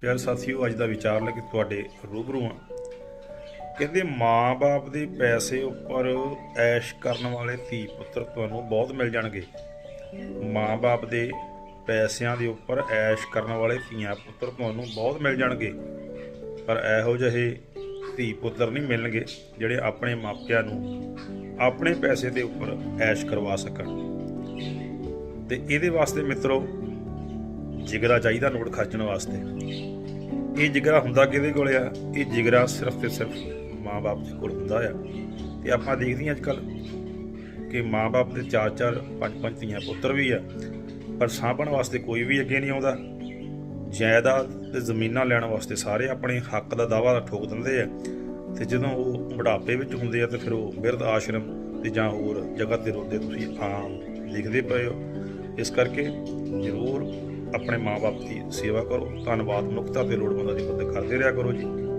ਪਿਆਰ ਸਾਥੀਓ, ਅੱਜ ਦਾ ਵਿਚਾਰ ਲੈ ਕੇ ਤੁਹਾਡੇ ਰੂਬਰੂ ਹਾਂ। ਕਹਿੰਦੇ ਮਾਂ-ਬਾਪ ਦੇ ਪੈਸੇ ਉੱਪਰ ਐਸ਼ ਕਰਨ ਵਾਲੇ ਧੀ ਪੁੱਤਰ ਤੁਹਾਨੂੰ ਬਹੁਤ ਮਿਲ ਜਾਣਗੇ। ਮਾਂ-ਬਾਪ ਦੇ ਪੈਸਿਆਂ ਦੇ ਉੱਪਰ ਐਸ਼ ਕਰਨ ਵਾਲੇ ਧੀਆਂ ਪੁੱਤਰ ਤੁਹਾਨੂੰ ਬਹੁਤ ਮਿਲ ਜਾਣਗੇ। ਪਰ ਇਹੋ ਜਿਹੇ ਧੀ ਪੁੱਤਰ ਨਹੀਂ ਮਿਲਣਗੇ ਜਿਹੜੇ ਆਪਣੇ ਮਾਪਿਆਂ ਨੂੰ ਆਪਣੇ ਪੈਸੇ ਦੇ ਉੱਪਰ ਐਸ਼ ਕਰਵਾ ਸਕਣ। ਤੇ ਇਹਦੇ ਵਾਸਤੇ ਮਿੱਤਰੋ ਜਿਗਰਾ ਚਾਹੀਦਾ ਨੋਟ ਖਰਚਣ ਵਾਸਤੇ। ਇਹ ਜਿਗਰਾ ਹੁੰਦਾ ਕਿਹਦੇ ਕੋਲ ਆ? ਇਹ ਜਿਗਰਾ ਸਿਰਫ ਤੇ ਸਿਰਫ ਮਾਂ-ਬਾਪ ਦੇ ਕੋਲ ਹੁੰਦਾ ਆ। ਤੇ ਆਪਾਂ ਦੇਖਦੇ ਹਾਂ ਅੱਜਕੱਲ ਕਿ ਮਾਂ-ਬਾਪ ਦੇ ਚਾਰ ਚਾਰ ਪੰਜ ਪੰਜ ਧੀਆਂ ਪੁੱਤਰ ਵੀ ਆ, ਪਰ ਸਾਂਭਣ ਵਾਸਤੇ ਕੋਈ ਵੀ ਅੱਗੇ ਨਹੀਂ ਆਉਂਦਾ। ਜਾਇਦਾਦ ਤੇ ਜ਼ਮੀਨਾਂ ਲੈਣ ਵਾਸਤੇ ਸਾਰੇ ਆਪਣੇ ਹੱਕ ਦਾ ਦਾਵਾ ਠੋਕ ਦਿੰਦੇ ਆ। ਤੇ ਜਦੋਂ ਉਹ ਬੁਢਾਪੇ ਵਿੱਚ ਹੁੰਦੇ ਆ, ਤੇ ਫਿਰ ਉਹ ਬਿਰਧ ਆਸ਼ਰਮ ਤੇ ਜਾਂ ਹੋਰ ਜਗ੍ਹਾ ਤੇ ਰੋਂਦੇ ਤੁਸੀਂ ਆਮ ਲਿਖਦੇ ਪਏ ਹੋ। ਇਸ ਕਰਕੇ ਜ਼ਰੂਰ ਆਪਣੇ ਮਾਪੇ ਦੀ ਸੇਵਾ ਕਰੋ, ਧੰਨਵਾਦ ਮਨੁੱਖਤਾ ਤੇ ਲੋੜਵੰਦਾਂ ਦੀ ਮਦਦ ਕਰਦੇ ਰਿਹਾ ਕਰੋ ਜੀ।